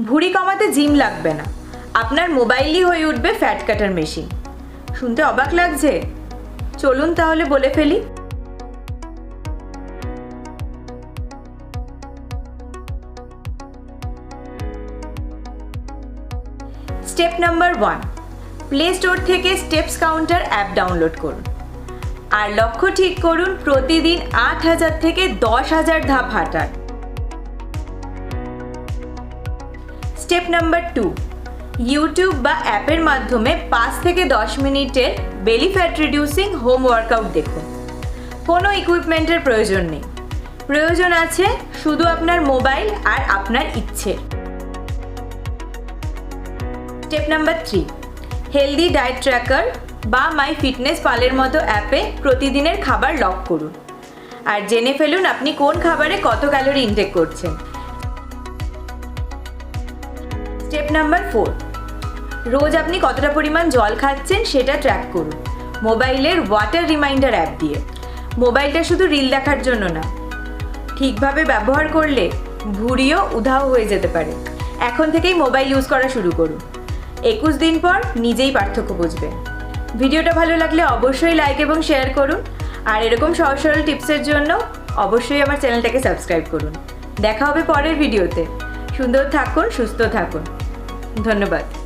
ভুঁড়ি কমাতে জিম লাগবে না। আপনার মোবাইলই হয়ে উঠবে ফ্যাট কাটার মেশিন শুনতে অবাক লাগছে? চলুন তাহলে বলে ফেলি। Step number one, play store থেকে স্টেপস কাউন্টার অ্যাপ ডাউনলোড করুন। আর লক্ষ্য ঠিক করুন, প্রতিদিন আট হাজার থেকে দশ হাজার ধাপ হাঁটার। Step number two. ইউটিউব বা অ্যাপের মাধ্যমে পাঁচ থেকে দশ মিনিটের belly fat reducing home workout দেখুন। কোনো ইকুইপমেন্টের প্রয়োজন নেই। প্রয়োজন আছে শুধু আপনার মোবাইল আর আপনার ইচ্ছে। Step number three healthy diet tracker বা মাই ফিটনেস পালের মতো অ্যাপে প্রতিদিনের খাবার লক করুন। আর জেনে ফেলুন আপনি কোন খাবারে কত ক্যালোরি ইনটেক করছেন। Step number four. রোজ আপনি কতটা পরিমাণ জল খাচ্ছেন সেটা ট্র্যাক করুন। মোবাইলের ওয়াটার রিমাইন্ডার অ্যাপ দিয়ে। মোবাইলটা শুধু রিল দেখার জন্য না, ঠিকভাবে ব্যবহার করলে ভুঁড়িও উধাও হয়ে যেতে পারে। এখন থেকেই মোবাইল ইউজ করা শুরু করুন। একুশ দিন পর নিজেই পার্থক্য বুঝবে ভিডিওটা ভালো লাগলে অবশ্যই লাইক এবং শেয়ার করুন। আর এরকম সহজ সরল টিপসের জন্য অবশ্যই আমার চ্যানেলটাকে সাবস্ক্রাইব করুন। দেখা হবে পরের ভিডিওতে সুন্দর থাকুন, সুস্থ থাকুন। ধন্যবাদ।